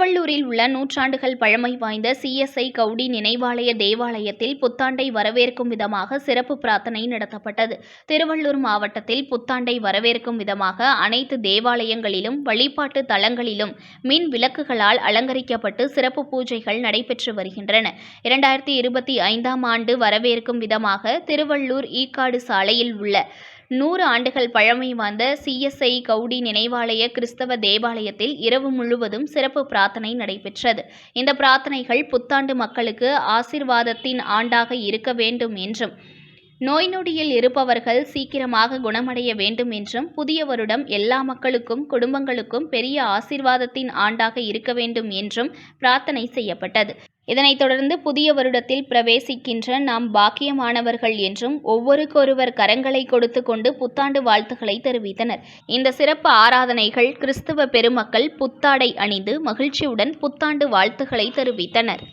உள்ள நூற்றாண்டுகள் பழமை வாய்ந்த சிஎஸ்ஐ கவுடி நினைவாலய தேவாலயத்தில் புத்தாண்டை வரவேற்கும் விதமாக சிறப்பு பிரார்த்தனை நடத்தப்பட்டது. திருவள்ளூர் மாவட்டத்தில் புத்தாண்டை வரவேற்கும் விதமாக அனைத்து தேவாலயங்களிலும் வழிபாட்டு தலங்களிலும் மின் விளக்குகளால் அலங்கரிக்கப்பட்டு சிறப்பு பூஜைகள் நடைபெற்று வருகின்றன. இரண்டாயிரத்தி இருபத்தி ஐந்தாம் ஆண்டு வரவேற்கும் விதமாக திருவள்ளூர் ஈக்காடு சாலையில் உள்ள நூறு ஆண்டுகள் பழமை வாய்ந்த சிஎஸ்ஐ கவுடி நினைவாலய கிறிஸ்தவ தேவாலயத்தில் இரவு முழுவதும் சிறப்பு பிரார்த்தனை நடைபெற்றது. இந்த பிரார்த்தனைகள் புத்தாண்டு மக்களுக்கு ஆசிர்வாதத்தின் ஆண்டாக இருக்க வேண்டும் என்றும் நோய் நொடியில் இருப்பவர்கள் சீக்கிரமாக குணமடைய வேண்டும் என்றும் புதிய வருடம் எல்லா மக்களுக்கும் குடும்பங்களுக்கும் பெரிய ஆசிர்வாதத்தின் ஆண்டாக இருக்க வேண்டும் என்றும் பிரார்த்தனை செய்யப்பட்டது. இதனைத் தொடர்ந்து புதிய வருடத்தில் பிரவேசிக்கின்ற நாம் பாக்கியமானவர்கள் என்றும் ஒவ்வொருக்கொருவர் கரங்களை கொடுத்து கொண்டு புத்தாண்டு வாழ்த்துக்களை தெரிவித்தனர். இந்த சிறப்பு ஆராதனைகள் கிறிஸ்துவ பெருமக்கள் புத்தாடை அணிந்து மகிழ்ச்சியுடன் புத்தாண்டு வாழ்த்துக்களை தெரிவித்தனர்.